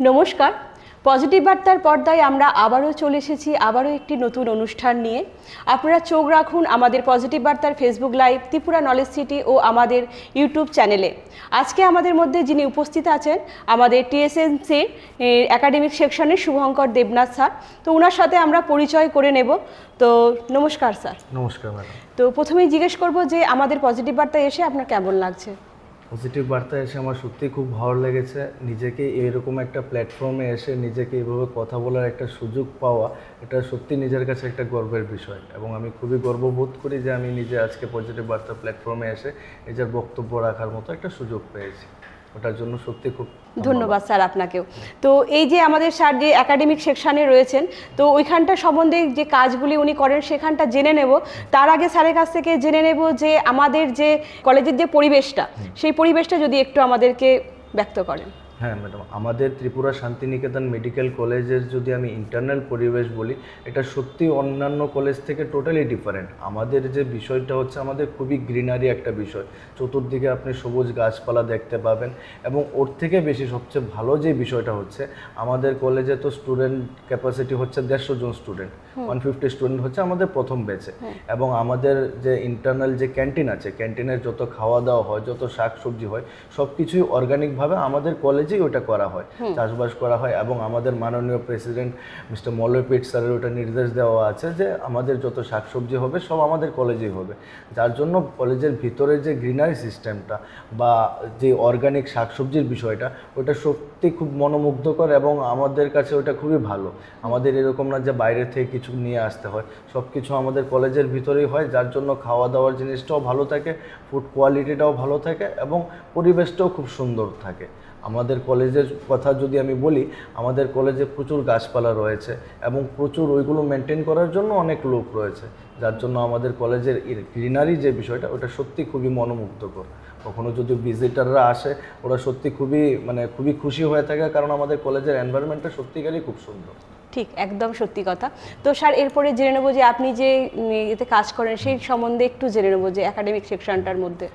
নমস্কার। পজিটিভ বার্তার পর্দায় আমরা আবারও চলে এসেছি আবারও একটি নতুন অনুষ্ঠান নিয়ে। আপনারা চোখ রাখুন আমাদের পজিটিভ বার্তার Facebook live Tripura knowledge city ও আমাদের ইউটিউব চ্যানেলে। আজকে আমাদের মধ্যে যিনি উপস্থিত আছেন আমাদের টিএসএনসি একাডেমিক সেকশনের শুভঙ্কর দেবনাথ স্যার। তো ওনার সাথে আমরা পরিচয় করে নেব। তো নমস্কার স্যার। নমস্কার তো প্রথমেই জিজ্ঞেস করব যে আমাদের পজিটিভ বার্তায় এসে আপনার কেমন লাগছে? পজিটিভ বার্তা এসে আমার সত্যি খুব ভালো লেগেছে। নিজেকে এরকম একটা প্ল্যাটফর্মে এসে নিজেকে এইভাবে কথা বলার একটা সুযোগ পাওয়া, এটা সত্যি নিজের কাছে একটা গর্বের বিষয়। এবং আমি খুবই গর্ববোধ করি যে আমি নিজে আজকে পজিটিভ বার্তা প্ল্যাটফর্মে এসে নিজের বক্তব্য রাখার মতো একটা সুযোগ পেয়েছি। ওটার জন্য সত্যি খুব ধন্যবাদ। স্যার আপনাকেও। তো এই যে আমাদের স্যার যে একাডেমিক সেকশানে রয়েছেন তো ওইখানটা সম্বন্ধে যে কাজগুলি উনি করেন সেখানটা জেনে নেব। তার আগে স্যারের কাছ থেকে জেনে নেব যে আমাদের যে কলেজের যে পরিবেশটা সেই পরিবেশটা যদি একটু আমাদেরকে ব্যক্ত করেন। হ্যাঁ ম্যাডাম আমাদের ত্রিপুরা শান্তিনিকেতন মেডিকেল কলেজের যদি আমি ইন্টারনাল পরিবেশ বলি, এটা সত্যি অন্যান্য কলেজ থেকে টোটালি ডিফারেন্ট আমাদের যে বিষয়টা হচ্ছে, আমাদের খুবই গ্রিনারি একটা বিষয়। চতুর্দিকে আপনি সবুজ গাছপালা দেখতে পাবেন এবং ওর থেকে বেশি সবচেয়ে ভালো যে বিষয়টা হচ্ছে, আমাদের কলেজে তো স্টুডেন্ট ক্যাপাসিটি হচ্ছে দেড়শো জন স্টুডেন্ট ওয়ান ফিফটি স্টুডেন্ট হচ্ছে আমাদের প্রথম ব্যাচে এবং আমাদের যে ইন্টারনাল যে ক্যান্টিন আছে ক্যান্টিনের যত খাওয়া দাওয়া হয় যত শাক সবজি হয় সব কিছুই অর্গানিকভাবে আমাদের কলেজেই ওটা করা হয়। চাষবাস করা হয় এবং আমাদের মাননীয় প্রেসিডেন্ট মিস্টার মল্লপীঠ স্যারের ওটা নির্দেশ দেওয়া আছে যে আমাদের যত শাকসবজি হবে সব আমাদের কলেজেই হবে। যার জন্য কলেজের ভিতরে যে গ্রিনারি সিস্টেমটা বা যে অর্গানিক শাকসবজির বিষয়টা ওটা সত্যি খুব মনোমুগ্ধকর এবং আমাদের কাছে ওটা খুবই ভালো। আমাদের এরকম না যে বাইরে থেকে কিছু নিয়ে আসতে হয়। সব কিছু আমাদের কলেজের ভিতরেই হয়, যার জন্য খাওয়া দাওয়ার জিনিসটাও ভালো থাকে ফুড কোয়ালিটিটাও ভালো থাকে এবং পরিবেশটাও খুব সুন্দর থাকে। আমাদের কলেজের কথা যদি আমি বলি, আমাদের কলেজে প্রচুর গাছপালা রয়েছে এবং প্রচুর ওইগুলো মেনটেন করার জন্য অনেক লোক রয়েছে। যার জন্য আমাদের কলেজের গ্রিনারি যে বিষয়টা, ওটা সত্যি খুবই মনোমুগ্ধকর। কখনো যদি ভিজিটাররা আসে, ওরা সত্যি খুবই মানে খুবই খুশি হয়ে থাকে, কারণ আমাদের কলেজের এনভায়রনমেন্টটা সত্যিকারই খুব সুন্দর। ঠিক একদম সত্যি কথা। তো স্যার এরপরে জেনে নেব যে আপনি যে এতে কাজ করেন সেই সম্বন্ধে একটু জেনে নেব যে একাডেমিক সেকশনটার মধ্যে।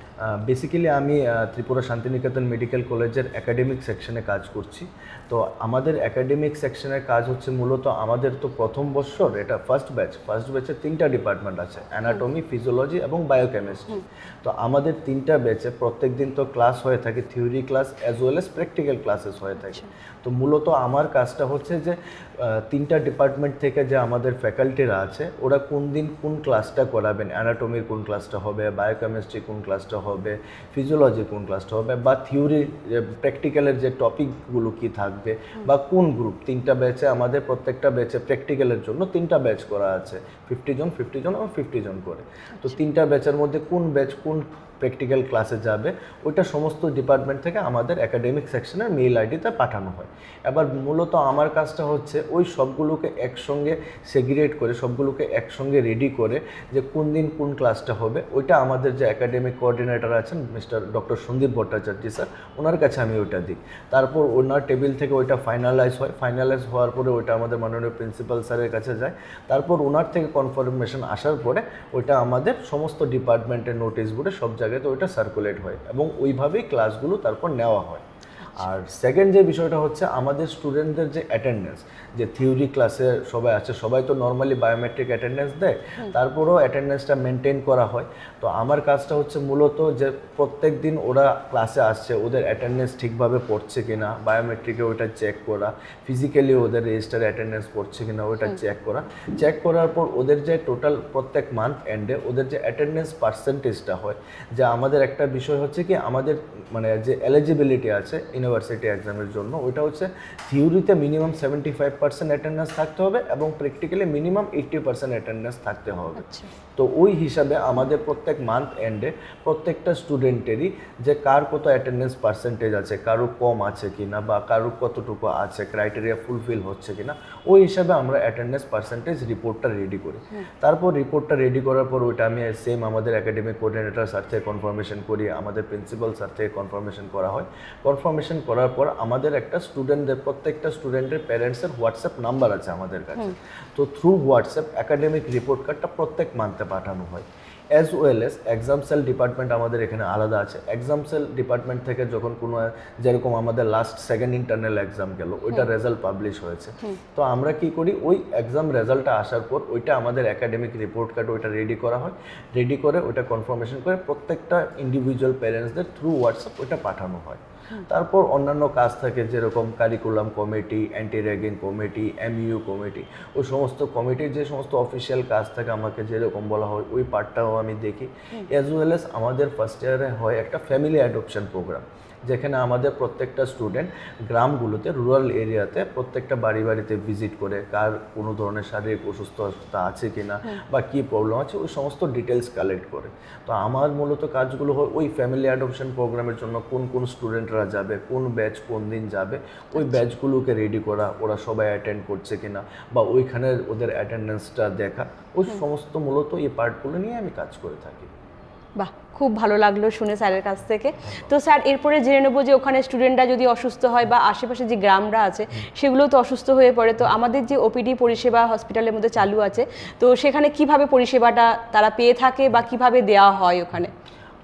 বেসিক্যালি আমি ত্রিপুরা শান্তিনিকেতন মেডিকেল কলেজের একাডেমিক সেকশনে কাজ করছি। তো আমাদের একাডেমিক সেকশনের কাজ হচ্ছে মূলত আমাদের তো প্রথম বছর এটা ফার্স্ট ব্যাচ ফার্স্ট ব্যাচে তিনটা ডিপার্টমেন্ট আছে অ্যানাটমি ফিজিওলজি এবং বায়োকেমিস্ট্রি তো আমাদের তিনটা ব্যাচে প্রত্যেক দিন তো ক্লাস হয়ে থাকে theory class as well as practical classes হয়ে থাকে। তো মূলত আমার কাজটা হচ্ছে যে তিনটা ডিপার্টমেন্ট থেকে যে আমাদের ফ্যাকাল্টিরা আছে ওরা কোন দিন কোন ক্লাসটা করাবেন অ্যানাটমির কোন ক্লাসটা হবে বায়োকেমিস্ট্রি কোন ক্লাসটা হবে ফিজিওলজি কোন ক্লাসটা হবে বা থিওরি প্র্যাকটিক্যালের যে টপিকগুলো কি থাকবে বা কোন গ্রুপ তিনটা ব্যাচে আমাদের প্রত্যেকটা ব্যাচে প্র্যাকটিক্যালের জন্য তিনটা ব্যাচ করা আছে ফিফটি জন ফিফটি জন এবং ফিফটি জন করে। তো তিনটা ব্যাচের মধ্যে কোন ব্যাচ কোন প্র্যাকটিক্যাল ক্লাসে যাবে, ওইটা সমস্ত ডিপার্টমেন্ট থেকে আমাদের একাডেমিক সেকশনের মেইল আইডিতে পাঠানো হয়। এবার মূলত আমার কাজটা হচ্ছে ওই সবগুলোকে একসঙ্গে সেগ্রিগেট করে, সবগুলোকে একসঙ্গে রেডি করে যে কোন দিন কোন ক্লাসটা হবে। ওইটা আমাদের যে একাডেমিক কোঅর্ডিনেটর আছেন mister doctor Sandip Bhattacharya sir, ওনার কাছে আমি ওইটা দিই। তারপর ওনার টেবিল থেকে ওইটা ফাইনালাইজ হয়। ফাইনালাইজ হওয়ার পরে ওইটা আমাদের মাননীয় প্রিন্সিপাল স্যারের কাছে যায়। তারপর ওনার থেকে কনফার্মেশন আসার পরে ওইটা আমাদের সমস্ত ডিপার্টমেন্টের নোটিশ বোর্ডে সব জায়গাতে ওইটা সার্কুলেট হয় এবং ওইভাবেই ক্লাসগুলো তারপর নেওয়া হয়। আর সেকেন্ড যে বিষয়টা হচ্ছে আমাদের স্টুডেন্টদের যে অ্যাটেন্ডেন্স যে থিওরি ক্লাসে সবাই আছে সবাই তো নর্মালি বায়োমেট্রিক অ্যাটেন্ডেন্স দেয় তারপরেও অ্যাটেন্ডেন্সটা মেনটেন করা হয়। তো আমার কাজটা হচ্ছে মূলত যে প্রত্যেক দিন ওরা ক্লাসে আসছে ওদের অ্যাটেন্ডেন্স ঠিকভাবে পড়ছে কিনা বায়োমেট্রিকে ওইটা চেক করা ফিজিক্যালি ওদের রেজিস্টার অ্যাটেন্ডেন্স পড়ছে কিনা ওইটা চেক করা। চেক করার পর ওদের যে টোটাল প্রত্যেক মান্থ এন্ডে ওদের যে অ্যাটেন্ডেন্স পার্সেন্টেজটা হয় যে আমাদের একটা বিষয় হচ্ছে কি আমাদের মানে যে এলিজিবিলিটি আছে ইউনিভার্সিটি এক্সামের জন্য ওইটা হচ্ছে থিওরিতে minimum seventy five percent attendance থাকতে হবে এবং practically minimum eighty percent attendance থাকতে হবে। আচ্ছা। তো ওই হিসাবে আমাদের প্রত্যেক মান্থ এন্ডে প্রত্যেকটা স্টুডেন্টেরই যে কার কত অ্যাটেন্ডেন্স পার্সেন্টেজ আছে কারও কম আছে কি না বা কারও কতটুকু আছে ক্রাইটেরিয়া ফুলফিল হচ্ছে কি না ওই হিসাবে আমরা অ্যাটেন্ডেন্স পার্সেন্টেজ রিপোর্টটা রেডি করি। তারপর রিপোর্টটা রেডি করার পর ওইটা আমি সেম আমাদের একাডেমিক কোঅর্ডিনেটর স্যার থেকে কনফার্মেশন করি আমাদের প্রিন্সিপাল স্যার থেকে কনফার্মেশন করা হয়। কনফার্মেশন করার পর আমাদের একটা স্টুডেন্টদের প্রত্যেকটা স্টুডেন্টের প্যারেন্টসের হোয়াটসঅ্যাপ নাম্বার আছে আমাদের কাছে। তো থ্রু হোয়াটসঅ্যাপ একাডেমিক রিপোর্ট কার্ডটা প্রত্যেক মান্থে পাঠানো হয়। As well as exam cell department আমাদের এখানে আলাদা আছে। এক্সাম সেল ডিপার্টমেন্ট থেকে যখন কোনো যেরকম আমাদের লাস্ট সেকেন্ড ইন্টারনাল এক্সাম গেল ওইটা রেজাল্ট পাবলিশ হয়েছে। তো আমরা কি করি ওই এক্সাম রেজাল্টটা আসার পর ওইটা আমাদের একাডেমিক রিপোর্ট কার্ড ওইটা রেডি করা হয়। রেডি করে ওইটা কনফার্মেশন করে প্রত্যেকটা ইন্ডিভিজুয়াল প্যারেন্টসদের থ্রু হোয়াটসঅ্যাপ ওইটা পাঠানো হয়। তারপর অন্যান্য কাজ থাকে যেরকম curriculum committee anti ragging committee MU committee ওই সমস্ত কমিটির যে সমস্ত অফিসিয়াল কাজ থাকে আমাকে যেরকম বলা হয় ওই পার্টটাও আমি দেখি। অ্যাজ ওয়েল এস আমাদের ফার্স্ট ইয়ারে হয় একটা ফ্যামিলি অ্যাডপশন প্রোগ্রাম যেখানে আমাদের প্রত্যেকটা স্টুডেন্ট গ্রামগুলোতে রুরাল এরিয়াতে প্রত্যেকটা বাড়ি বাড়িতে ভিজিট করে কার কোনো ধরনের শারীরিক অসুস্থতা আছে কি না বা কী প্রবলেম আছে ওই সমস্ত ডিটেলস কালেক্ট করে। তো আমার মূলত কাজগুলো হয় ওই ফ্যামিলি অ্যাডপশন প্রোগ্রামের জন্য কোন কোন স্টুডেন্টরা যাবে কোন ব্যাচ কোন দিন যাবে ওই ব্যাচগুলোকে রেডি করা ওরা সবাই অ্যাটেন্ড করছে কি না বা ওইখানে ওদের অ্যাটেন্ডেন্সটা দেখা ওই সমস্ত মূলত এই পার্টগুলো নিয়ে আমি কাজ করে থাকি। বাহ খুব ভালো লাগল শুনে স্যারের কাছ থেকে। তো স্যার এরপরে জেনে নেব যে ওখানে স্টুডেন্টরা যদি অসুস্থ হয় বা আশেপাশে যে গ্রামরা আছে সেগুলো তো অসুস্থ হয়ে পড়ে। তো আমাদের যে ওপিডি পরিষেবা হসপিটালের মধ্যে চালু আছে তো সেখানে কীভাবে পরিষেবাটা তারা পেয়ে থাকে বা কীভাবে দেওয়া হয় ওখানে?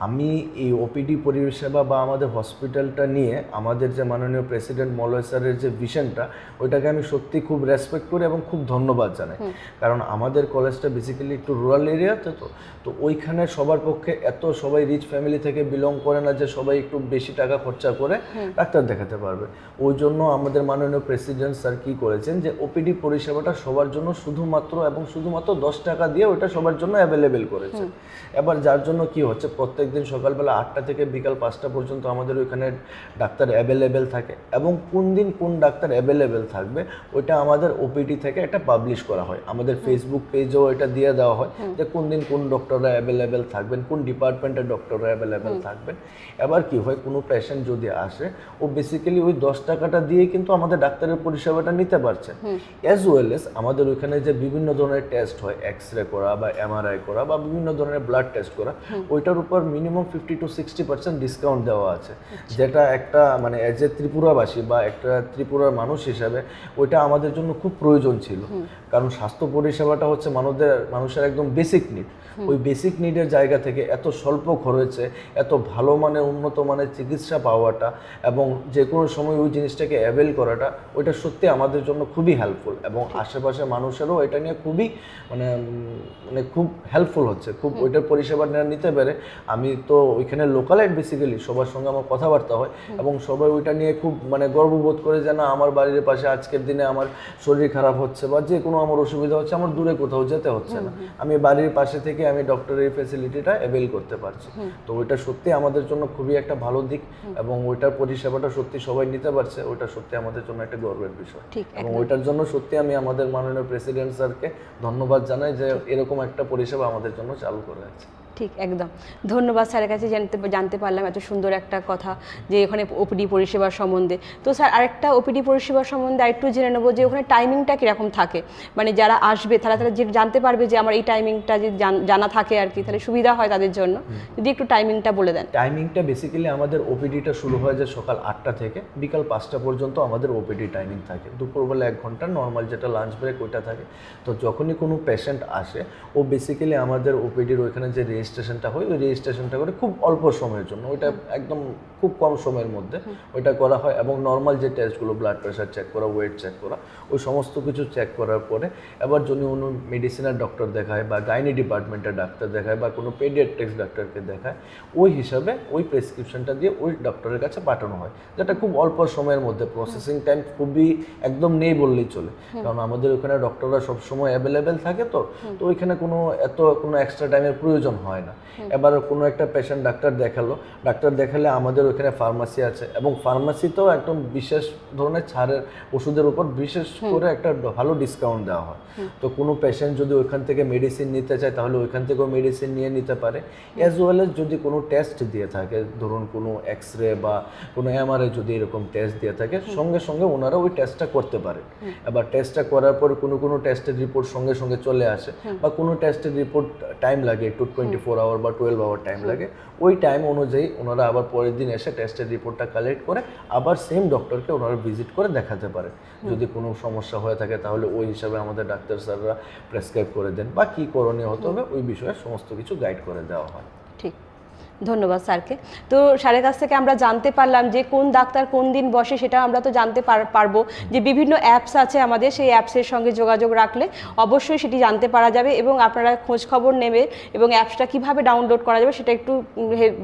আমি এই ওপিডি পরিষেবা বা আমাদের হসপিটালটা নিয়ে আমাদের যে মাননীয় প্রেসিডেন্ট মলয় স্যারের যে ভিশনটা ওইটাকে আমি সত্যি খুব রেসপেক্ট করি এবং খুব ধন্যবাদ জানাই। কারণ আমাদের কলেজটা বেসিক্যালি একটু রুরাল এরিয়াতে তো তো ওইখানে সবার পক্ষে এত সবাই রিচ ফ্যামিলি থেকে বিলং করে না যে সবাই একটু বেশি টাকা খরচা করে ডাক্তার দেখাতে পারবে। ওই জন্য আমাদের মাননীয় প্রেসিডেন্ট স্যার কী করেছেন যে ওপিডি পরিষেবাটা সবার জন্য শুধুমাত্র এবং শুধুমাত্র দশ টাকা দিয়ে ওইটা সবার জন্য অ্যাভেলেবেল করেছে এবার যার জন্য কি হচ্ছে প্রত্যেকদিন সকালবেলা আটটা থেকে বিকাল পাঁচটা পর্যন্ত আমাদের ওইখানে ডাক্তার অ্যাভেলেবেল থাকে। এবং কোন দিন কোন ডাক্তার অ্যাভেলেবেল থাকবে ওইটা আমাদের ওপিডি থেকে একটা পাবলিশ করা হয়। আমাদের ফেসবুক পেজেও এটা দিয়ে দেওয়া হয় যে কোন দিন কোন ডক্টররা অ্যাভেলেবেল থাকবেন কোন ডিপার্টমেন্টের ডক্টররা অ্যাভেলেবেল থাকবেন। এবার কি হয় কোনো পেশেন্ট যদি আসে ও বেসিক্যালি ওই দশ টাকাটা দিয়ে কিন্তু আমাদের ডাক্তারের পরিষেবাটা নিতে পারছে। অ্যাজ ওয়েল এস আমাদের ওইখানে যে বিভিন্ন ধরনের টেস্ট হয় এক্স রে করা বা এমআরআই করা বা বিভিন্ন ধরনের ব্লাড টেস্ট করা ওইটার উপর minimum fifty to sixty percent discount দেওয়া আছে। যেটা একটা মানে অ্যাজ এ ত্রিপুরাবাসী বা একটা ত্রিপুরার মানুষ হিসাবে ওইটা আমাদের জন্য খুব প্রয়োজন ছিল। কারণ স্বাস্থ্য পরিষেবাটা হচ্ছে মানুষদের মানুষের একদম বেসিক নিড ওই বেসিক নিডের জায়গা থেকে এত স্বল্প খরচে এত ভালো মানের উন্নত মানের চিকিৎসা পাওয়াটা এবং যে কোনো সময় ওই জিনিসটাকে অ্যাভেল করাটা ওইটা সত্যি আমাদের জন্য খুবই হেল্পফুল এবং আশেপাশে মানুষেরও এটা নিয়ে খুবই মানে মানে খুব হেল্পফুল হচ্ছে। খুব ওইটার পরিষেবা নিতে পেরে আমি তো ওইখানে লোকালাইট বেসিক্যালি সবার সঙ্গে আমার কথাবার্তা হয় এবং সবাই ওইটা নিয়ে খুব মানে গর্ববোধ করে যে না আমার বাড়ির পাশে আজকের দিনে আমার শরীর খারাপ হচ্ছে বা যে কোনো আমার অসুবিধা হচ্ছে আমার দূরে কোথাও যেতে হচ্ছে না। আমি বাড়ির পাশে থেকে আমি ডক্টরের ফেসিলিটিটা অ্যাভেল করতে পারছি। তো ওইটা সত্যি আমাদের জন্য খুবই একটা ভালো দিক এবং ওইটার পরিষেবাটা সত্যি সবাই নিতে পারছে ওইটা সত্যি আমাদের জন্য একটা গর্বের বিষয়। এবং ওইটার জন্য সত্যি আমি আমাদের মাননীয় প্রেসিডেন্ট স্যারকে ধন্যবাদ জানাই যে এরকম একটা পরিষেবা আমাদের জন্য চালু করে আছে ঠিক একদম। ধন্যবাদ স্যারের কাছে জানতে জানতে পারলাম এত সুন্দর একটা কথা যে ওখানে ওপিডি পরিষেবার সম্বন্ধে। তো স্যার আরেকটা ওপিডি পরিষেবার সম্বন্ধে আরেকটু জেনে নেব যে ওখানে টাইমিংটা কীরকম থাকে? মানে যারা আসবে তারা তারা যে জানতে পারবে যে আমার এই টাইমিংটা যে জানা থাকে আর কি তাহলে সুবিধা হয় তাদের জন্য। যদি একটু টাইমিংটা বলে দেন। টাইমিংটা বেসিক্যালি আমাদের ওপিডিটা শুরু হয় যে সকাল আটটা থেকে বিকাল পাঁচটা পর্যন্ত আমাদের ওপিডি টাইমিং থাকে। দুপুরবেলা এক ঘণ্টা নর্মাল যেটা লাঞ্চ ব্রেক ওইটা থাকে। তো যখনই কোনো পেশেন্ট আসে ও বেসিক্যালি আমাদের ওপিডির ওইখানে যে রেজিস্ট্রেশনটা হয় ওই রেজিস্ট্রেশনটা করে খুব অল্প সময়ের জন্য ওইটা একদম খুব কম সময়ের মধ্যে ওইটা করা হয় এবং নর্মাল যে টেস্টগুলো ব্লাড প্রেশার চেক করা ওয়েট চেক করা ওই সমস্ত কিছু চেক করার পরে এবার যদি কোনো মেডিসিনের ডক্টর দেখায় বা গাইনি ডিপার্টমেন্টের ডাক্তার দেখায় বা কোনো পেডিয়াট্রিক্স ডাক্তারকে দেখায় ওই হিসাবে ওই প্রেসক্রিপশনটা দিয়ে ওই ডক্টরের কাছে পাঠানো হয় যেটা খুব অল্প সময়ের মধ্যে প্রসেসিং টাইম খুবই একদম নেই বললেই চলে কারণ আমাদের ওখানে ডক্টররা সবসময় অ্যাভেলেবেল থাকে তো তো ওইখানে কোনো এত কোনো এক্সট্রা টাইমের প্রয়োজন হয় না। এবার কোনো একটা পেশেন্ট ডাক্তার দেখাল। ডাক্তার দেখালে আমাদের ওখানে ফার্মাসি আছে এবং ফার্মাসিতেও একদম বিশেষ ধরনের ছাড়ের ওষুধের উপর বিশেষ করে একটা ভালো ডিসকাউন্ট দেওয়া হয়। তো কোনো পেশেন্ট যদি ওইখান থেকে মেডিসিন নিতে চায় তাহলে ওইখান থেকেও মেডিসিন নিয়ে নিতে পারে। অ্যাজ ওয়েল এস যদি কোনো টেস্ট দিয়ে থাকে ধরুন কোনো এক্স রে বা কোনো এমআরআই যদি এরকম টেস্ট দিয়ে থাকে সঙ্গে সঙ্গে ওনারা ওই টেস্টটা করতে পারে। এবার টেস্টটা করার পর কোনো কোনো টেস্টের রিপোর্ট সঙ্গে সঙ্গে চলে আসে বা কোনো টেস্টের রিপোর্ট টাইম লাগে টু টোয়েন্টি ফোর আওয়ার বা টুয়েলভ আওয়ার টাইম লাগে। ওই টাইম অনুযায়ী ওনারা আবার পরের দিন এসে টেস্টের রিপোর্টটা কালেক্ট করে আবার সেম ডক্টরকে ওনারা ভিজিট করে দেখাতে পারে। যদি কোনো সমস্যা হয়ে থাকে তাহলে ওই হিসাবে আমাদের ডাক্তার স্যাররা প্রেসক্রাইব করে দেন বা কী করণীয় হতে হবে ওই বিষয়ে সমস্ত কিছু গাইড করে দেওয়া হয়। ধন্যবাদ স্যারকে। তো স্যারের কাছ থেকে আমরা জানতে পারলাম যে কোন ডাক্তার কোন দিন বসে সেটা আমরা তো জানতে পার- পারব যে বিভিন্ন অ্যাপস আছে আমাদের, সেই অ্যাপসের সঙ্গে যোগাযোগ রাখলে অবশ্যই সেটি জানতে পারা যাবে এবং আপনারা খোঁজ খবর নেবে এবং অ্যাপসটা কীভাবে ডাউনলোড করা যাবে সেটা একটু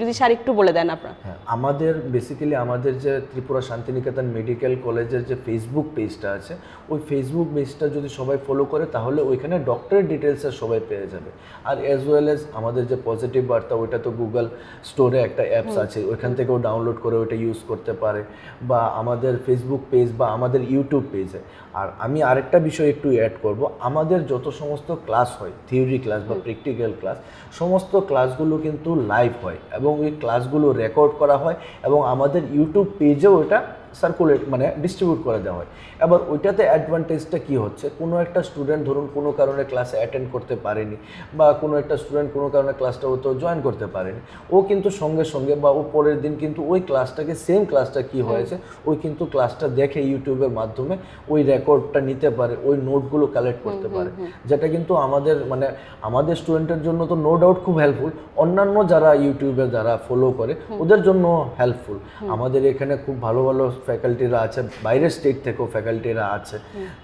যদি স্যার একটু বলে দেন আপনার। হ্যাঁ আমাদের বেসিক্যালি আমাদের যে ত্রিপুরা শান্তিনিকেতন মেডিকেল কলেজের যে ফেসবুক পেজটা আছে, ওই ফেসবুক পেজটা যদি সবাই ফলো করে তাহলে ওইখানে ডক্টরের ডিটেলসটা সবাই পেয়ে যাবে। আর অ্যাজ ওয়েল এজ আমাদের যে পজিটিভ বার্তা, ওইটা তো গুগল স্টোরে একটা অ্যাপস আছে ওইখান থেকেও ডাউনলোড করে ওইটা ইউজ করতে পারে বা আমাদের ফেসবুক পেজ বা আমাদের ইউটিউব পেজে আর আমি আরেকটা বিষয় একটু অ্যাড করব আমাদের যত সমস্ত ক্লাস হয় থিওরি ক্লাস বা প্র্যাকটিক্যাল ক্লাস সমস্ত ক্লাসগুলো কিন্তু লাইভ হয় এবং ওই ক্লাসগুলো রেকর্ড করা হয় এবং আমাদের ইউটিউব পেজেও ওটা সার্কুলেট মানে ডিস্ট্রিবিউট করে দেওয়া হয়। এবার ওইটাতে অ্যাডভান্টেজটা কি হচ্ছে? কোনো একটা স্টুডেন্ট ধরুন কোনো কারণে ক্লাসে অ্যাটেন্ড করতে পারেনি বা কোনো একটা স্টুডেন্ট কোনো কারণে ক্লাসটা ও তো জয়েন করতে পারেনি। ও কিন্তু সঙ্গে সঙ্গে বা ও পরের দিন কিন্তু ওই ক্লাসটাকে সেম ক্লাসটা কি হয়েছে ওই কিন্তু ক্লাসটা দেখে ইউটিউবের মাধ্যমে ওই রেকর্ডটা নিতে পারে ওই নোটগুলো কালেক্ট করতে পারে। যেটা কিন্তু আমাদের মানে আমাদের স্টুডেন্টের জন্য তো নো ডাউট খুব হেল্পফুল অন্যান্য যারা ইউটিউবে যারা ফলো করে ওদের জন্য হেল্পফুল আমাদের এখানে খুব ভালো ভালো ফ্যাকাল্টিরা আছে বাইরের স্টেট থেকেও ফ্যাকাল্টিরা আছে।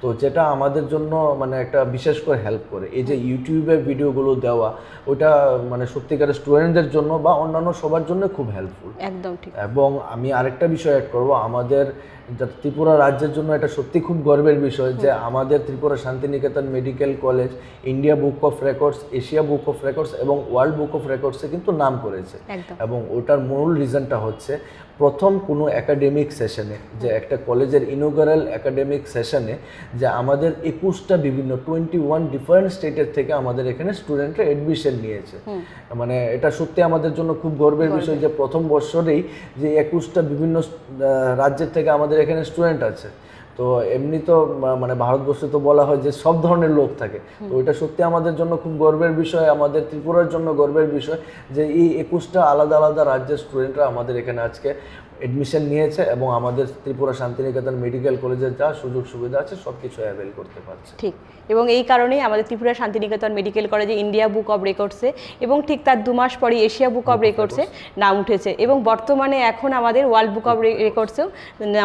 তো যেটা আমাদের জন্য মানে একটা বিশেষ করে হেল্প করে। এই যে ইউটিউবে ভিডিওগুলো দেওয়া ওটা মানে সত্যিকারের স্টুডেন্টদের জন্য বা অন্যান্য সবার জন্য খুব হেল্পফুল একদম ঠিক। এবং আমি আরেকটা বিষয় অ্যাড করব আমাদের ত্রিপুরা রাজ্যের জন্য এটা সত্যি খুব গর্বের বিষয় যে আমাদের Tripura Shantiniketan medical college India book of records Asia book of records এবং ওয়ার্ল্ড বুক অফ রেকর্ডসে কিন্তু নাম করেছে। এবং ওটার মূল রিজনটা হচ্ছে প্রথম কোনো একাডেমিক সেশনে যে একটা কলেজের ইনোগারাল একাডেমিক সেশনে যে আমাদের একুশটা বিভিন্ন টোয়েন্টি ওয়ান ডিফারেন্ট স্টেটের থেকে আমাদের এখানে স্টুডেন্টরা এডমিশন নিয়েছে। মানে এটা সত্যি আমাদের জন্য খুব গর্বের বিষয় যে প্রথম বছরেই যে একুশটা বিভিন্ন রাজ্যের থেকে আমাদের এখানে স্টুডেন্ট আছে। তো এমনি তো মানে ভারতবর্ষে তো বলা হয় যে সব ধরনের লোক থাকে। তো এটা সত্যি আমাদের জন্য খুব গর্বের বিষয় আমাদের ত্রিপুরার জন্য গর্বের বিষয় যে এই একুশটা আলাদা আলাদা রাজ্যের স্টুডেন্টরা আমাদের এখানে আজকে এডমিশন নিয়েছে এবং আমাদের ত্রিপুরা শান্তিনিকেতন মেডিকেল কলেজের যা সুযোগ সুবিধা আছে সব কিছু অ্যাভেল করতে পারছে। ঠিক এবং এই কারণেই আমাদের ত্রিপুরা শান্তিনিকেতন মেডিকেল কলেজে ইন্ডিয়া বুক অফ রেকর্ডসে এবং ঠিক তার দু মাস পরে এশিয়া বুক অফ রেকর্ডসে নাম উঠেছে এবং বর্তমানে এখন আমাদের ওয়ার্ল্ড বুক অফ রেকর্ডসেও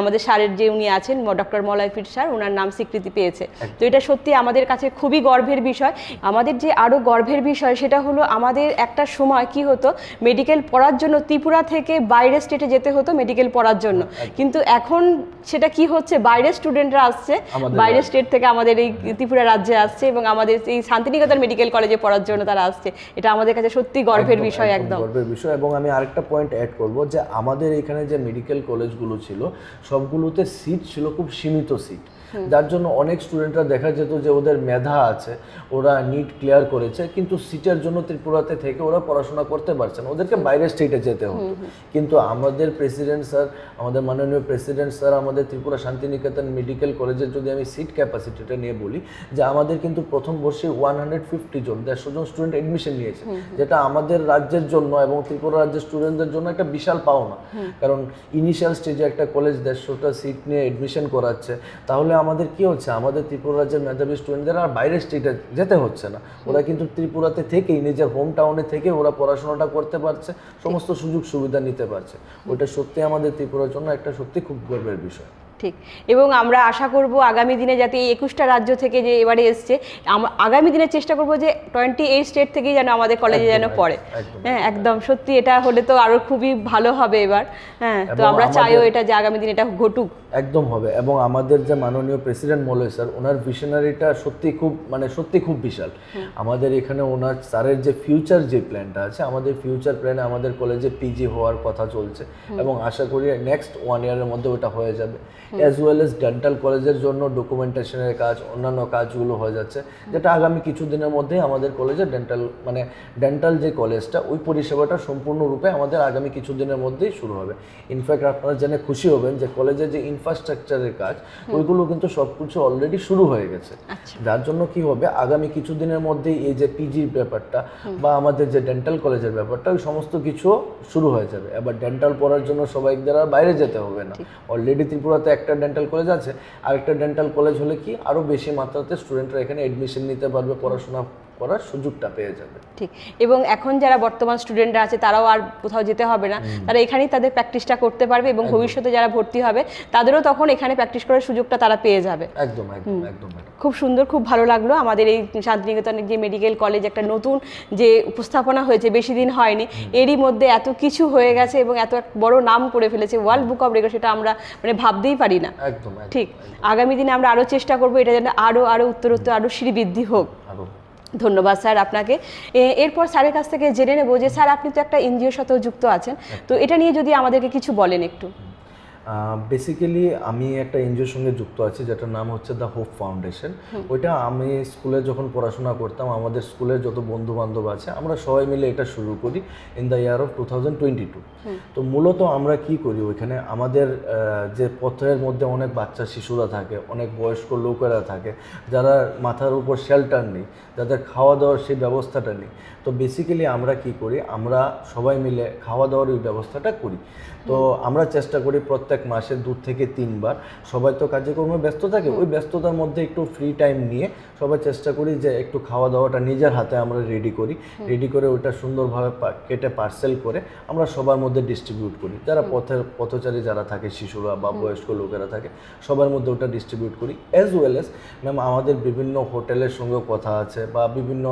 আমাদের স্যারের যে উনি আছেন ডক্টর মলয়ফির স্যার ওনার নাম স্বীকৃতি পেয়েছে। তো এটা সত্যি আমাদের কাছে খুবই গর্বের বিষয়। আমাদের যে আরও গর্বের বিষয় সেটা হলো আমাদের একটা সময় কি হতো মেডিকেল পড়ার জন্য ত্রিপুরা থেকে বাইরের স্টেটে যেতে হতো মেডিকেল পড়ার জন্য। কিন্তু এখন সেটা কি হচ্ছে? বাইরের স্টুডেন্টরা আসছে। বাইরের স্টেট থেকে আমাদের এই ত্রিপুরা রাজ্যে আসছে এবং আমাদের এই শান্তিনিকেতন মেডিকেল কলেজে পড়ার জন্য তারা আসছে। এটা আমাদের কাছে সত্যি গর্বের বিষয় একদম। গর্বের বিষয় এবং আমি আরেকটা পয়েন্ট অ্যাড করব যে আমাদের এখানে যে মেডিকেল কলেজগুলো ছিল সবগুলোতে সিট ছিল খুব সীমিত সিট যার জন্য অনেক স্টুডেন্টরা দেখা যেত যে ওদের মেধা আছে ওরা নিট ক্লিয়ার করেছে কিন্তু সিটের জন্য ত্রিপুরাতে থেকে ওরা পড়াশোনা করতে পারছে না। ওদেরকে বাইরের স্টেটে যেতে হতো কিন্তু আমাদের প্রেসিডেন্ট স্যার আমাদের মাননীয় প্রেসিডেন্ট স্যার আমাদের ত্রিপুরা শান্তিনিকেতন মেডিকেল কলেজের যদি আমি সিট ক্যাপাসিটিটা নিয়ে বলি যে আমাদের কিন্তু প্রথম বর্ষে ওয়ান হান্ড্রেড ফিফটি জন দেড়শো জন স্টুডেন্ট এডমিশন নিয়েছে। যেটা আমাদের রাজ্যের জন্য এবং ত্রিপুরা রাজ্যের স্টুডেন্টদের জন্য একটা বিশাল পাওনা। কারণ ইনিশিয়াল স্টেজে একটা কলেজ দেড়শোটা সিট নিয়ে এডমিশন করাচ্ছে। তাহলে আমাদের কি হচ্ছে? আমাদের ত্রিপুরা রাজ্যের মেধাবী স্টুডেন্টদের আর বাইরের স্টেটে যেতে হচ্ছে না। ওরা কিন্তু ত্রিপুরাতে থেকেই নিজের হোম টাউনে থেকে ওরা পড়াশোনাটা করতে পারছে সমস্ত সুযোগ সুবিধা নিতে পারছে। ওইটা সত্যি আমাদের ত্রিপুরার জন্য একটা সত্যি খুব গর্বের বিষয়। ঠিক এবং আমরা আশা করব আগামী দিনে যাতে এই একুশটা রাজ্য থেকে যে এবারে এসছে আগামী দিনে চেষ্টা করব যে টোয়েন্টি এইট স্টেট থেকেই যেন আমাদের কলেজে যেন পড়ে। হ্যাঁ একদম। সত্যি এটা হলে তো আরও খুবই ভালো হবে এবার। হ্যাঁ তো আমরা চাইও এটা যে আগামী দিনে এটা ঘটুক। একদম হবে। এবং আমাদের যে মাননীয় প্রেসিডেন্ট মলয় স্যার ওনার ভিশনারিটা সত্যি খুব মানে সত্যি খুব বিশাল। আমাদের এখানে ওনার স্যারের যে ফিউচার যে প্ল্যানটা আছে আমাদের ফিউচার প্ল্যানে আমাদের কলেজে পিজি হওয়ার কথা চলছে। এবং আশা করি নেক্সট ওয়ান ইয়ারের মধ্যে ওটা হয়ে যাবে। অ্যাজ ওয়েল এস ডেন্টাল কলেজের জন্য ডকুমেন্টেশনের কাজ অন্যান্য কাজগুলো হয়ে যাচ্ছে যেটা আগামী কিছু দিনের মধ্যেই আমাদের কলেজে ডেন্টাল মানে ডেন্টাল যে কলেজটা ওই পরিষেবাটা সম্পূর্ণরূপে আমাদের আগামী কিছু দিনের মধ্যেই শুরু হবে। ইনফ্যাক্ট আপনারা জেনে খুশি হবেন যে কলেজে যে ইনফ্রাস্ট্রাকচারের কাজ ওইগুলো কিন্তু সব কিছু অলরেডি শুরু হয়ে গেছে। আচ্ছা। যার জন্য কি হবে আগামী কিছু দিনের মধ্যেই এই যে পিজির ব্যাপারটা বা আমাদের যে ডেন্টাল কলেজের ব্যাপারটা ওই সমস্ত কিছু শুরু হয়ে যাবে। এবার ডেন্টাল পড়ার জন্য সবাইদের আর বাইরে যেতে হবে না। অলরেডি ত্রিপুরাতে একটা ডেন্টাল কলেজ আছে। আরেকটা ডেন্টাল কলেজ হলে কি আরও বেশি মাত্রাতে স্টুডেন্টরা এখানে অ্যাডমিশন নিতে পারবে, পড়াশোনা করার সুযোগটা পেয়ে যাবে। ঠিক। এবং এখন যারা বর্তমান স্টুডেন্টরা আছে তারাও আর কোথাও যেতে হবে না। তারা এখানেই তাদের প্র্যাকটিসটা করতে পারবে এবং ভবিষ্যতে যারা ভর্তি হবে তাদেরও তখন এখানে প্র্যাকটিস করার সুযোগটা তারা পেয়ে যাবে। একদম একদম একদম খুব সুন্দর খুব ভালো লাগল আমাদের এই শান্তিনিকেতনের যে মেডিকেল কলেজ একটা নতুন যে উপস্থাপনা হয়েছে বেশি দিন হয়নি এরই মধ্যে এত কিছু হয়ে গেছে এবং এত এক বড় নাম করে ফেলেছে ওয়ার্ল্ড বুক অফ রেকর্ড সেটা আমরা মানে ভাবতেই পারি না। একদম ঠিক। আগামী দিনে আমরা আরও চেষ্টা করব এটা যেন আরও আরও উত্তরোত্তর আরও শ্রীবৃদ্ধি হোক। আরও ধন্যবাদ স্যার আপনাকে। এরপর স্যারের কাছ থেকে জেনে নেব যে স্যার আপনি তো একটা এনজিওর সাথেও যুক্ত আছেন। তো এটা নিয়ে যদি আমাদেরকে কিছু বলেন একটু। বেসিক্যালি আমি একটা এনজিওর সঙ্গে যুক্ত আছি যেটার নাম হচ্ছে দ্য হোপ ফাউন্ডেশন ওইটা আমি স্কুলে যখন পড়াশোনা করতাম আমাদের স্কুলের যত বন্ধু বান্ধব আছে আমরা সবাই মিলে এটা শুরু করি in the year of two thousand twenty two তো মূলত আমরা কি করি ওইখানে আমাদের যে পথের মধ্যে অনেক বাচ্চা শিশুরা থাকে অনেক বয়স্ক লোকেরা থাকে যারা মাথার উপর শেল্টার নেই যাদের খাওয়া দাওয়ার সেই ব্যবস্থাটা নেই। তো বেসিক্যালি আমরা কি করি আমরা সবাই মিলে খাওয়া দাওয়ার ওই ব্যবস্থাটা করি। তো আমরা চেষ্টা করি প্রত্যেক মাসে দু থেকে তিনবার। সবাই তো কার্যক্রমে ব্যস্ত থাকে ওই ব্যস্ততার মধ্যে একটু ফ্রি টাইম নিয়ে সবাই চেষ্টা করি যে একটু খাওয়া দাওয়াটা নিজের হাতে আমরা রেডি করি। রেডি করে ওটা সুন্দরভাবে কেটে পার্সেল করে আমরা সবার মধ্যে ডিস্ট্রিবিউট করি। যারা পথের পথচারী যারা থাকে শিশুরা বা বয়স্ক লোকেরা থাকে সবার মধ্যে ওটা ডিস্ট্রিবিউট করি। অ্যাজ ওয়েল এস ম্যাম আমাদের বিভিন্ন হোটেলের সঙ্গে কথা আছে বা বিভিন্ন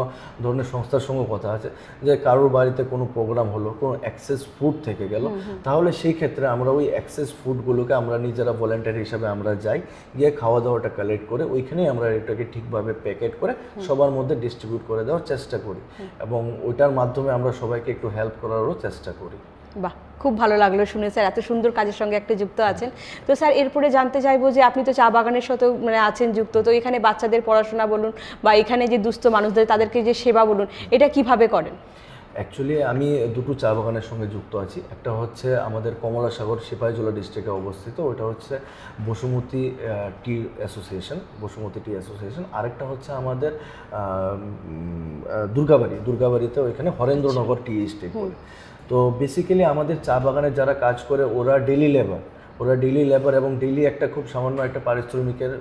ধরনের সংস্থার সঙ্গে কথা আছে যে কারোর বাড়িতে কোনো প্রোগ্রাম হলো কোনো অ্যাক্সেস ফুড থেকে গেল তাহলে সেই ক্ষেত্রে আমরা ওই অ্যাক্সেস ফুডগুলোকে আমরা নিজেরা ভলেন্টিয়ার হিসাবে আমরা যাই গিয়ে খাওয়া দাওয়াটা কালেক্ট করে ওইখানেই আমরা এটাকে ঠিকভাবে প্যাকেট করে সবার মধ্যে ডিস্ট্রিবিউট করে দেওয়ার চেষ্টা করি এবং ওইটার মাধ্যমে আমরা সবাইকে একটু হেল্প করারও চেষ্টা করি। বাহ খুব ভালো লাগল শুনে স্যার এত সুন্দর কাজের সঙ্গে একটা যুক্ত আছেন। তো স্যার এরপরে জানতে চাইব যে আপনি তো চা বাগানের সাথেও মানে আছেন যুক্ত তো এখানে বাচ্চাদের পড়াশোনা বলুন বা এখানে যে দুস্থ মানুষদের তাদেরকে যে সেবা বলুন এটা কীভাবে করেন? অ্যাকচুয়ালি আমি দুটো চা বাগানের সঙ্গে যুক্ত আছি। একটা হচ্ছে আমাদের কমলাসাগর সিপাহীজলা ডিস্ট্রিক্টে অবস্থিত ওইটা হচ্ছে বসুমতী টি অ্যাসোসিয়েশন বসুমতী টি অ্যাসোসিয়েশন আরেকটা হচ্ছে আমাদের দুর্গাবাড়ি। দুর্গাবাড়িতে ওইখানে হরেন্দ্রনগর টি এস্টেট বলে। তো বেসিক্যালি আমাদের চা বাগানে যারা কাজ করে ওরা ডেলি লেবার ওরা ডেলি লেবার এবং ডেলি একটা খুব সামান্য একটা পারিশ্রমিকের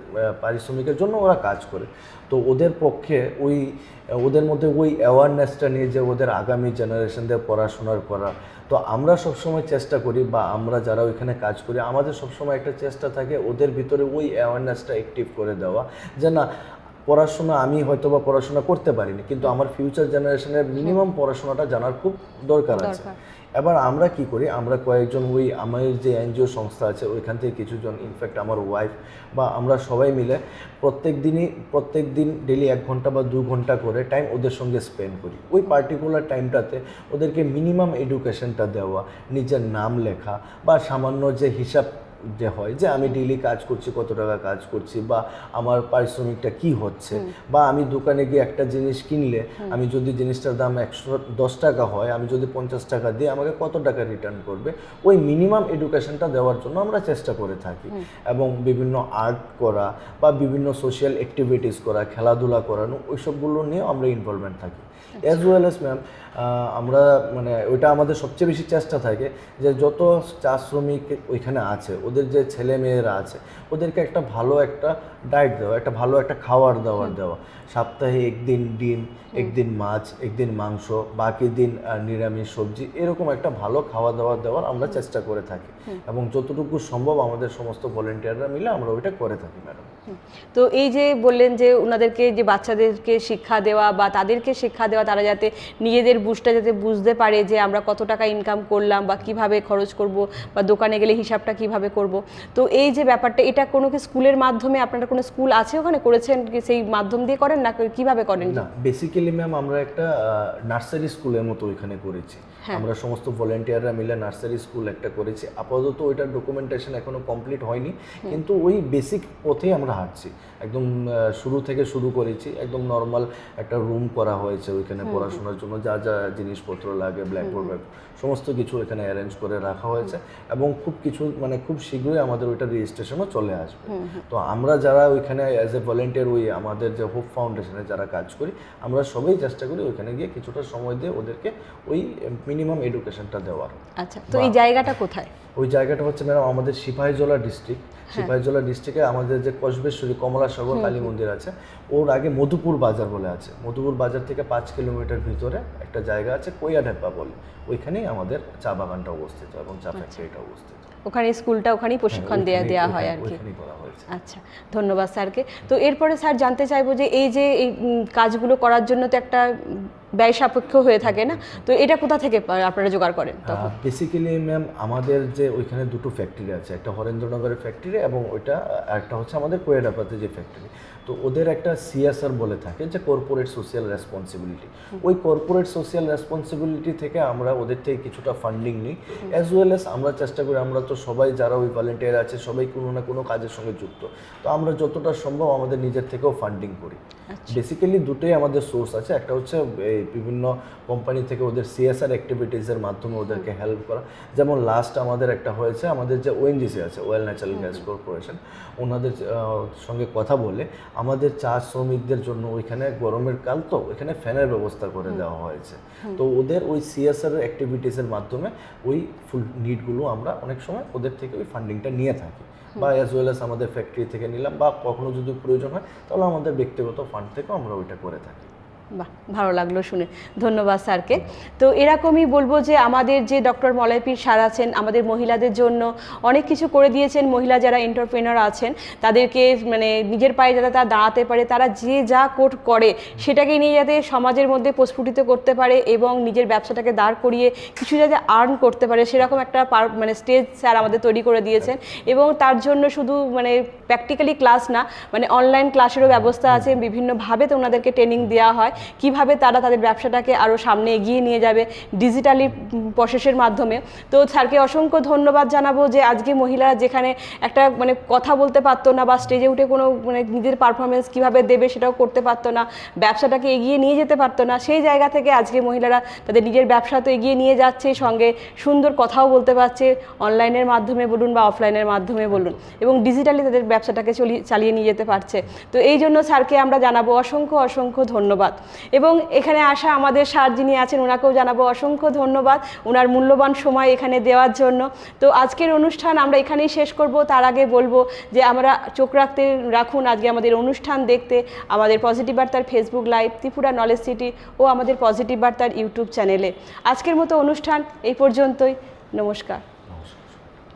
পারিশ্রমিকের জন্য ওরা কাজ করে। তো ওদের পক্ষে ওই, ওদের মধ্যে ওই অ্যাওয়ারনেসটা নিয়ে যে ওদের আগামী জেনারেশনদের পড়াশোনার করা। তো আমরা সবসময় চেষ্টা করি বা আমরা যারা ওইখানে কাজ করি, আমাদের সবসময় একটা চেষ্টা থাকে ওদের ভিতরে ওই অ্যাওয়ারনেসটা অ্যাক্টিভ করে দেওয়া। যে না পড়াশোনা আমি হয়তো বা পড়াশোনা করতে পারিনি কিন্তু আমার ফিউচার জেনারেশনের মিনিমাম পড়াশোনাটা জানার খুব দরকার আছে। এবার আমরা কি করি আমরা কয়েকজন ওই আমাদের যে এনজিও সংস্থা আছে ওইখান থেকে কিছুজন ইনফ্যাক্ট আমার ওয়াইফ বা আমরা সবাই মিলে প্রত্যেক দিনই প্রত্যেক দিন ডেলি এক ঘণ্টা বা দু ঘণ্টা করে টাইম ওদের সঙ্গে স্পেন্ড করি। ওই পার্টিকুলার টাইমটাতে ওদেরকে মিনিমাম এডুকেশনটা দেওয়া নিজের নাম লেখা বা সামান্য যে হিসাব যে হয় যে আমি ডেইলি কাজ করছি কত টাকা কাজ করছি বা আমার পারিশ্রমিকটা কি হচ্ছে বা আমি দোকানে গিয়ে একটা জিনিস কিনলে আমি যদি জিনিসটার দাম একশো দশ টাকা হয় আমি যদি পঞ্চাশ টাকা দিই আমাকে কত টাকা রিটার্ন করবে? ওই মিনিমাম এডুকেশনটা দেওয়ার জন্য আমরা চেষ্টা করে থাকি। এবং বিভিন্ন আর্ট করা বা বিভিন্ন সোশ্যাল অ্যাক্টিভিটিস করা খেলাধুলা করানো ওইসবগুলো নিয়েও আমরা ইনভলভমেন্ট থাকি। অ্যাজ ওয়েল এস ম্যাম আমরা মানে ওইটা আমাদের সবচেয়ে বেশি চেষ্টা থাকে যে যত চা শ্রমিক ওইখানে আছে ওদের যে ছেলে মেয়েরা আছে ওদেরকে একটা ভালো একটা ডায়েট দেওয়া একটা ভালো একটা খাওয়ার দাওয়ার দেওয়া। সপ্তাহে একদিন ডিম একদিন মাছ একদিন মাংস বাকি দিন নিরামিষ সবজি এরকম একটা ভালো খাওয়া দাওয়া দেওয়ার আমরা চেষ্টা করে থাকি। এবং যতটুকু সম্ভব আমাদের সমস্ত ভলেন্টিয়াররা মিলে আমরা ওইটা করে থাকি ম্যাডাম। তো এই যে বললেন যে ওনাদেরকে যে বাচ্চাদেরকে শিক্ষা দেওয়া বা তাদেরকে শিক্ষা দেওয়া তারা যাতে নিজেদের বুঝটা যাতে বুঝতে পারে যে আমরা কত টাকা ইনকাম করলাম বা কীভাবে খরচ করব বা দোকানে গেলে হিসাবটা কীভাবে করব। তো এই যে ব্যাপারটা এটা কোনো কি স্কুলের মাধ্যমে আপনারা কোনো স্কুল আছে ওখানে করেছেন কি সেই মাধ্যম দিয়ে করেন? না কীভাবে করেন? না বেসিক্যালি ম্যাম আমরা একটা নার্সারি স্কুলের মতো ওইখানে করেছি। আমরা সমস্ত ভলেন্টিয়াররা মিলে নার্সারি স্কুল একটা করেছি। আপাতত ওইটার ডকুমেন্টেশন এখনও কমপ্লিট হয়নি। কিন্তু ওই বেসিক পথেই আমরা হাঁটছি। একদম শুরু থেকে শুরু করেছি। একদম নর্মাল একটা রুম করা হয়েছে ওইখানে পড়াশোনার জন্য। যা যা জিনিসপত্র লাগে ব্ল্যাকবোর্ড সমস্ত কিছু এখানে অ্যারেঞ্জ করে রাখা হয়েছে এবং খুব কিছু মানে খুব শীঘ্রই আমাদের ওইটা রেজিস্ট্রেশনও চলে আসবে। তো আমরা যারা ওইখানে অ্যাজ এ ভলেন্টিয়ার ওই আমাদের যে হোপ ফাউন্ডেশনে যারা কাজ করি আমরা সবাই চেষ্টা করি ওইখানে গিয়ে কিছুটা সময় দিয়ে ওদেরকে ওই মিনিমাম এডুকেশনটা দেওয়ার। আচ্ছা তো এই জায়গাটা কোথায়? ওই জায়গাটা হচ্ছে ম্যাডাম আমাদের সিপাহীজলা ডিস্ট্রিক্ট সিপাহীজলা ডিস্ট্রিক্টে আমাদের যে কসবেশ্বরী কমলাসাগর কালী মন্দির আছে। ওর আগে মধুপুর বাজার বলে আছে। মধুপুর বাজার থেকে পাঁচ কিলোমিটার ভিতরে একটা জায়গা আছে কোয়া ঢেপা বলে। ওইখানেই আমাদের চা বাগানটা অবস্থিত এবং চা ফ্যাক্টরিটা অবস্থিত। ওখানে স্কুলটা ওখানেই প্রশিক্ষণ দেওয়া দেওয়া হয় আর কি। আচ্ছা ধন্যবাদ স্যারকে। তো এরপরে স্যার জানতে চাইব যে এই যে এই কাজগুলো করার জন্য তো একটা ব্যয় সাপেক্ষ হয়ে থাকে না? তো এটা কোথা থেকে আপনারা জোগাড় করেন বেসিক্যালি ম্যাম আমাদের যে ওইখানে দুটো ফ্যাক্টরি আছে একটা হরেন্দ্রনগরের ফ্যাক্টরি এবং ওইটা একটা হচ্ছে আমাদের কোয়েডাপাতে যে ফ্যাক্টরি তো ওদের একটা সিএসআর বলে থাকে যে কর্পোরেট সোশ্যাল রেসপন্সিবিলিটি ওই কর্পোরেট সোশ্যাল রেসপন্সিবিলিটি থেকে আমরা ওদের থেকে কিছুটা ফান্ডিং নিই। অ্যাজ ওয়েল এস আমরা চেষ্টা করি আমরা তো সবাই যারা ওই ভলেন্টিয়ার আছে সবাই কোনো না কোনো কাজের সঙ্গে যুক্ত। তো আমরা যতটা সম্ভব আমাদের নিজের থেকেও ফান্ডিং করি। বেসিক্যালি দুটোই আমাদের সোর্স আছে। একটা হচ্ছে এই বিভিন্ন কোম্পানি থেকে ওদের সিএসআর অ্যাক্টিভিটিসের মাধ্যমে ওদেরকে হেল্প করা। যেমন লাস্ট আমাদের একটা হয়েছে আমাদের যে ওএনজিসি আছে ওয়েল ন্যাচারাল গ্যাস কর্পোরেশন ওনাদের সঙ্গে কথা বলে আমাদের চা শ্রমিকদের জন্য ওইখানে গরমের কাল তো ওইখানে ফ্যানের ব্যবস্থা করে দেওয়া হয়েছে। তো ওদের ওই সিএসআর অ্যাক্টিভিটিসের মাধ্যমে ওই ফুল নিডগুলো আমরা অনেক সময় ওদের থেকে ওই ফান্ডিংটা নিয়ে থাকি। বা অ্যাজ ওয়েল অ্যাজ আমাদের ফ্যাক্টরি থেকে নিলাম বা কখনো যদি প্রয়োজন হয় তাহলে আমাদের ব্যক্তিগত ফান্ড থেকেও আমরা ওইটা করে থাকি। বাহ, ভালো লাগল শুনে। ধন্যবাদ স্যারকে। তো এরকমই বলব যে আমাদের যে ডক্টর মলয়পীর স্যার আছেন, আমাদের মহিলাদের জন্য অনেক কিছু করে দিয়েছেন। মহিলা যারা এন্টারপ্রেনার আছেন, তাদেরকে মানে নিজের পায়ে যাতে তারা দাঁড়াতে পারে, তারা যে যা কোট করে সেটাকে নিয়ে যাতে সমাজের মধ্যে প্রস্ফুটিত করতে পারে এবং নিজের ব্যবসাটাকে দাঁড় করিয়ে কিছু যাতে আর্ন করতে পারে, সেরকম একটা মানে স্টেজ স্যার আমাদের তৈরি করে দিয়েছেন। এবং তার জন্য শুধু মানে প্র্যাকটিক্যালি ক্লাস না মানে অনলাইন ক্লাসেরও ব্যবস্থা আছে। বিভিন্নভাবে তো ওনাদেরকে ট্রেনিং দেওয়া হয়। কীভাবে তারা তাদের ব্যবসাটাকে আরও সামনে এগিয়ে নিয়ে যাবে ডিজিটালি প্রসেসের মাধ্যমে। তো স্যারকে অসংখ্য ধন্যবাদ জানাব যে আজকে মহিলারা যেখানে একটা মানে কথা বলতে পারতো না বা স্টেজে উঠে কোনো মানে নিজের পারফরমেন্স কীভাবে দেবে সেটাও করতে পারতো না, ব্যবসাটাকে এগিয়ে নিয়ে যেতে পারতো না, সেই জায়গা থেকে আজকে মহিলারা তাদের নিজের ব্যবসা তো এগিয়ে নিয়ে যাচ্ছে, সঙ্গে সুন্দর কথাও বলতে পারছে অনলাইনের মাধ্যমে বলুন বা অফলাইনের মাধ্যমে বলুন এবং ডিজিটালি তাদের ব্যবসাটাকে চলি, চালিয়ে নিয়ে যেতে পারছে। তো এই জন্য স্যারকে আমরা জানাব অসংখ্য অসংখ্য ধন্যবাদ। এবং এখানে আসা আমাদের স্যার যিনি আছেন, ওনাকেও জানাব অসংখ্য ধন্যবাদ। ওনার মূল্যবান সময় এখানে দেওয়ার জন্য। তো আজকের অনুষ্ঠান আমরা এখানেই শেষ করব। তার আগে বলব যে আমরা চোখ রাখতে রাখুন আজকে আমাদের অনুষ্ঠান দেখতে। আমাদের পজিটিভ বার্তার Facebook live Tripura knowledge city ও আমাদের পজিটিভ বার্তার ইউটিউব চ্যানেলে আজকের মতো অনুষ্ঠান এই পর্যন্তই। নমস্কার।